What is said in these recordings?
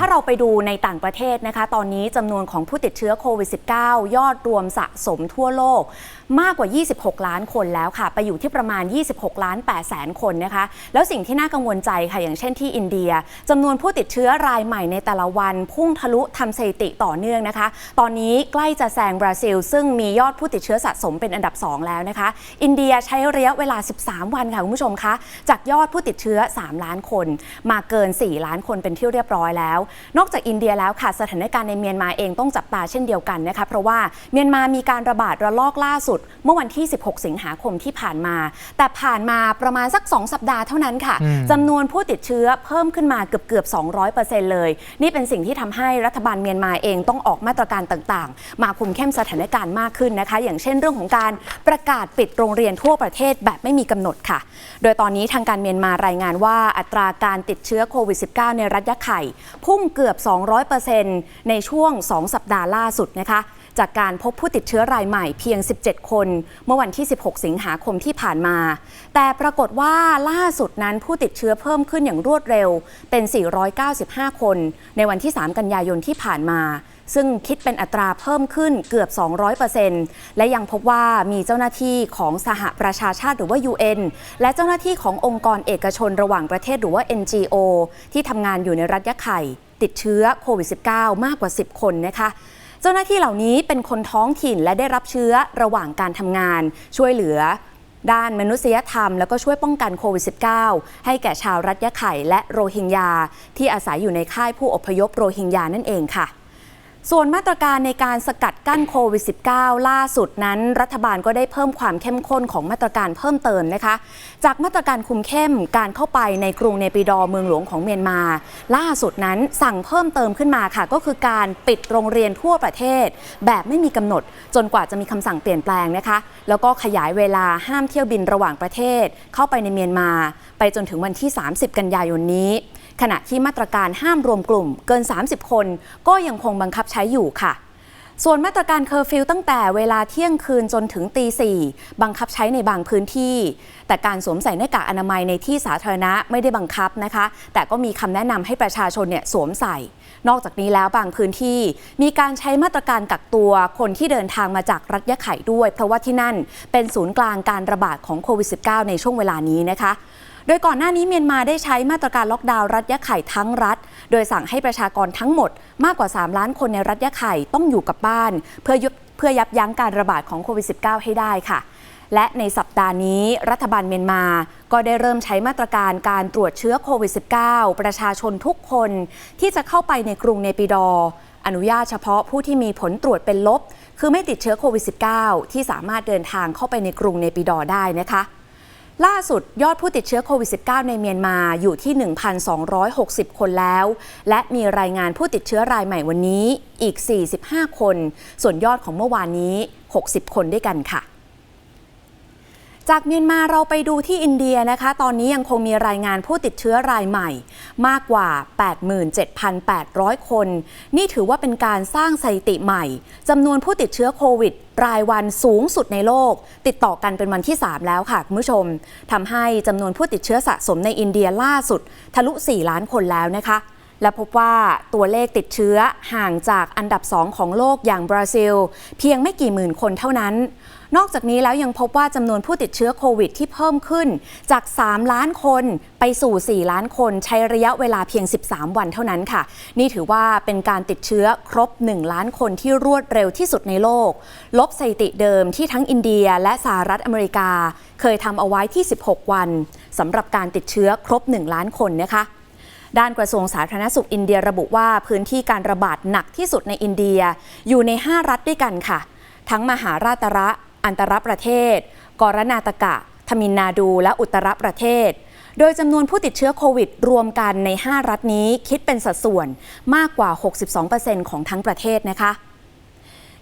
ถ้าเราไปดูในต่างประเทศนะคะ ตอนนี้จำนวนของผู้ติดเชื้อโควิด -19 ยอดรวมสะสมทั่วโลก มากกว่า 26 ล้านคนแล้วค่ะ ไปอยู่ที่ประมาณ 26 ล้าน8แสนคนนะคะ แล้วสิ่งที่น่ากังวลใจค่ะ อย่างเช่นที่อินเดียจำนวนผู้ติดเชื้อรายใหม่ในแต่ละวัน พุ่งทะลุทำสถิติต่อเนื่องนะคะ ตอนนี้ใกล้จะแซงบราซิล ซึ่งมียอดผู้ติดเชื้อสะสมเป็นอันดับ 2 แล้วนะคะ อินเดียใช้ระยะเวลา 13 วันค่ะคุณผู้ชมคะจากยอดผู้ติดเชื้อ 3 ล้านคน มาเกิน 4 ล้านคนเป็นที่เรียบร้อยแล้วนอกจากอินเดียแล้วค่ะสถานการณ์ในเมียนมาเองต้องจับตาเช่นเดียวกันนะคะเพราะว่าเมียนมามีการระบาดระลอกล่าสุด เมื่อวันที่ 16 สิงหาคมที่ผ่านมา แต่ผ่านมาประมาณสัก 2 สัปดาห์เท่านั้นค่ะอืมจำนวนผู้ติดเชื้อเพิ่มขึ้นมาเกือบเกือบ200%เลย นี่เป็นสิ่งที่ทำให้รัฐบาลเมียนมาเองต้องออกมาตรการต่างๆ มาคุมเข้มสถานการณ์มากขึ้นนะคะ อย่างเช่นเรื่องของการประกาศปิดโรงเรียนทั่วประเทศแบบไม่มีกำหนดค่ะ โดยตอนนี้ทางการเมียนมารายงานว่าอัตราการติดเชื้อโควิด -19 ในรัฐยะไข่พุ่งเกือบ 200%ในช่วง 2 สัปดาห์ล่าสุดนะคะ จากการพบผู้ติดเชื้อรายใหม่เพียง 17 คน เมื่อวันที่ 16 สิงหาคมที่ผ่านมา แต่ปรากฏว่าล่าสุดนั้นผู้ติดเชื้อเพิ่มขึ้นอย่างรวดเร็วเป็น 495 คน ในวันที่ 3 กันยายนที่ผ่านมาซึ่งคิดเป็นอัตราเพิ่มขึ้นเกือบ 200%และยังพบว่ามีเจ้าหน้าที่ของสหประชาชาติหรือว่า UN และเจ้าหน้าที่ขององค์กรเอกชนระหว่างประเทศหรือว่า NGO ที่ทำงานอยู่ในรัฐยะไข่ ติดเชื้อโควิด -19 มากกว่า 10 คนนะคะเจ้าหน้าที่เหล่านี้เป็นคนท้องถิ่นและได้รับเชื้อระหว่างการทำงาน ช่วยเหลือด้านมนุษยธรรม แล้วก็ช่วยป้องกันโควิด -19 ให้แก่ชาวรัฐยะไข่และโรฮิงญาที่อาศัยอยู่ในค่ายผู้อพยพโรฮิงญานั่นเองค่ะ ส่วนมาตรการในการสกัดกั้นโควิด -19 ล่าสุดนั้น รัฐบาลก็ได้เพิ่มความเข้มข้นของมาตรการเพิ่มเติมนะคะ จากมาตรการคุมเข้มการเข้าไปในกรุงเนปิดอร์เมืองหลวงของเมียนมา ล่าสุดนั้นสั่งเพิ่มเติมขึ้นมาค่ะ ก็คือการปิดโรงเรียนทั่วประเทศ แบบไม่มีกำหนด จนกว่าจะมีคำสั่งเปลี่ยนแปลงนะคะ แล้วก็ขยายเวลาห้ามเที่ยวบินระหว่างประเทศ เข้าไปในเมียนมา ไปจนถึงวันที่ 30 กันยายนนี้ ขณะที่มาตรการห้ามรวมกลุ่มเกิน 30 คน ก็ยังคงบังคับใช้อยู่ค่ะ ส่วนมาตรการเคอร์ฟิวตั้งแต่เวลาเที่ยงคืนจนถึงตีสี่บังคับใช้ในบางพื้นที่ แต่การสวมใส่หน้ากากอนามัยในที่สาธารณะไม่ได้บังคับนะคะ แต่ก็มีคำแนะนำให้ประชาชนเนี่ยสวมใส่นอกจากนี้แล้วบางพื้นที่มีการใช้มาตรการกักตัวคนที่เดินทางมาจากรัฐยะไข่ด้วย เพราะว่าที่นั่นเป็นศูนย์กลางการระบาดของโควิด -19 ในช่วงเวลานี้นะคะ โดยก่อนหน้านี้เมียนมาได้ใช้มาตรการล็อกดาวน์รัฐยะไข่ทั้งรัฐ โดยสั่งให้ประชากรทั้งหมดมากกว่า 3 ล้านคนในรัฐยะไข่ต้องอยู่กับบ้าน เพื่อยุบเพื่อยับยั้งการระบาดของโควิด -19 ให้ได้ค่ะ และในสัปดาห์นี้รัฐบาลเมียนมา ก็ได้เริ่มใช้มาตรการการตรวจเชื้อโควิด -19 ประชาชนทุกคนที่จะเข้าไปในกรุงเนปิดออนุญาตเฉพาะผู้ที่มีผลตรวจเป็นลบ คือไม่ติดเชื้อโควิด -19 ที่สามารถเดินทางเข้าไปในกรุงเนปิดอได้นะคะ ล่าสุดยอดผู้ติดเชื้อโควิด -19 ในเมียนมาอยู่ที่ 1,260 คนแล้ว และมีรายงานผู้ติดเชื้อรายใหม่วันนี้อีก 45 คน ส่วนยอดของเมื่อวานนี้ 60 คนด้วยกันค่ะ จากเมียนมาเราไปดูที่อินเดียนะคะ ตอนนี้ยังคงมีรายงานผู้ติดเชื้อรายใหม่ มากกว่า 87,800 คน นี่ถือว่าเป็นการสร้างสถิติใหม่จำนวนผู้ติดเชื้อโควิด รายวันสูงสุดในโลก ติดต่อกันเป็นวันที่ 3 แล้วค่ะ คุณผู้ชมทำให้จำนวนผู้ติดเชื้อสะสมในอินเดียล่าสุด ทะลุ 4 ล้านคนแล้วนะคะ และพบว่าตัวเลขติดเชื้อห่างจากอันดับ2ของโลกอย่างบราซิล เพียงไม่กี่หมื่นคนเท่านั้น นอกจากนี้แล้วยังพบว่าจำนวนผู้ติดเชื้อโควิดที่เพิ่มขึ้น จาก 3 ล้านคนไปสู่ 4 ล้านคนใช้ระยะเวลาเพียง 13 วันเท่านั้นค่ะ นี่ถือว่าเป็นการติดเชื้อครบ 1 ล้านคนที่รวดเร็วที่สุดในโลก ลบสถิติเดิมที่ทั้งอินเดียและสหรัฐอเมริกา เคยทำเอาไว้ที่ 16 วันสำหรับการติดเชื้อครบ 1 ล้านคนนะคะ ด้านกระทรวงสาธารณสุขอินเดียระบุว่าพื้นที่การระบาดหนักที่สุดในอินเดีย อยู่ใน 5 รัฐด้วยกันค่ะ ทั้งมหาราตระอันตรประเทศ กรนาตกะ ทมินนาดู และอุตรประเทศ โดยจำนวนผู้ติดเชื้อโควิด รวมกันใน 5 รัฐนี้คิดเป็นสัดส่วนมากกว่า 62%ของทั้งประเทศนะคะ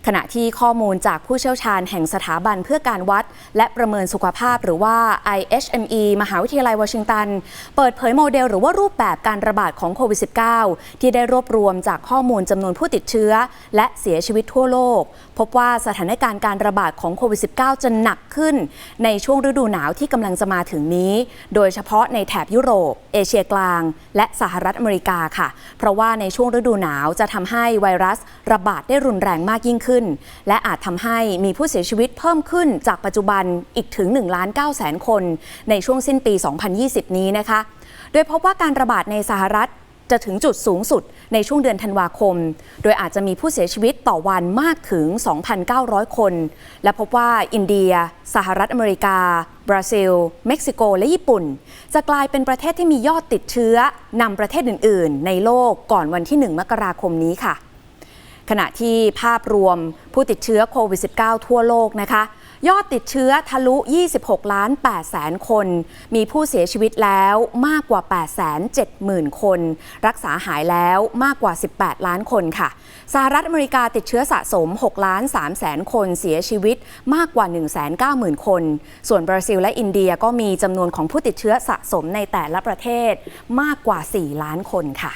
ขณะที่ข้อมูลจากผู้เชี่ยวชาญแห่งสถาบันเพื่อการวัด และประเมินสุขภาพหรือว่า IHME มหาวิทยาลัยวอชิงตัน เปิดเผยโมเดลหรือว่ารูปแบบการระบาดของโควิด -19 ที่ได้รวบรวมจากข้อมูลจำนวนผู้ติดเชื้อ และเสียชีวิตทั่วโลก พบว่าสถานการณ์การระบาดของโควิด -19 จะหนักขึ้น ในช่วงฤดูหนาวที่กำลังจะมาถึงนี้ โดยเฉพาะในแถบยุโรป เอเชียกลาง และสหรัฐอเมริกาค่ะ เพราะว่าในช่วงฤดูหนาวจะทำให้ไวรัสระบาดได้รุนแรงมากยิ่งขึ้นขึ้น และอาจทำให้มีผู้เสียชีวิตเพิ่มขึ้นจากปัจจุบันอีกถึง1ล้าน9แสนคน ในช่วงสิ้นปี 2020 นี้นะคะ โดยพบว่าการระบาดในสหรัฐจะถึงจุดสูงสุดในช่วงเดือนธันวาคม โดยอาจจะมีผู้เสียชีวิตต่อวันมากถึง 2,900 คน และพบว่าอินเดีย สหรัฐอเมริกา บราซิล เม็กซิโก และญี่ปุ่น จะกลายเป็นประเทศที่มียอดติดเชื้อนำประเทศอื่น ๆ ในโลกก่อนวันที่ 1 มกราคมนี้ค่ะ ขณะที่ภาพรวมผู้ติดเชื้อโควิด -19 ทั่วโลกนะคะ ยอดติดเชื้อทะลุ 26 ล้าน8แสนคน มีผู้เสียชีวิตแล้วมากกว่า 8 7 0 0 0 0 คน รักษาหายแล้วมากกว่า 18 ล้านคนค่ะ สหรัฐอเมริกาติดเชื้อสะสม 6 ล้าน3แสนคนเสียชีวิตมากกว่า 1 9 0 0 0 0 คน ส่วนบราซิลและอินเดียก็มีจำนวนของผู้ติดเชื้อสะสมในแต่ละประเทศมากกว่า 4 ล้านคนค่ะ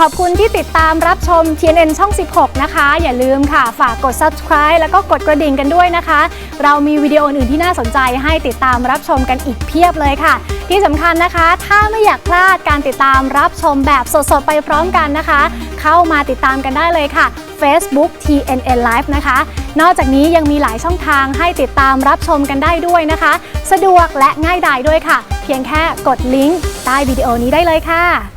ขอบคุณที่ติดตามรับชม TNN ช่อง 16 นะคะ อย่าลืมค่ะ ฝากกด subscribe แล้วก็กดกระดิ่งกันด้วยนะคะ เรามีวิดีโออื่นที่น่าสนใจให้ติดตามรับชมกันอีกเพียบเลยค่ะ ที่สำคัญนะคะ ถ้าไม่อยากพลาดการติดตามรับชมแบบสดๆ ไปพร้อมกันนะคะ เข้ามาติดตามกันได้เลยค่ะ Facebook TNN Live นะคะ นอกจากนี้ยังมีหลายช่องทางให้ติดตามรับชมกันได้ด้วยนะคะ สะดวกและง่ายดายด้วยค่ะ เพียงแค่กดลิงก์ใต้วิดีโอนี้ได้เลยค่ะ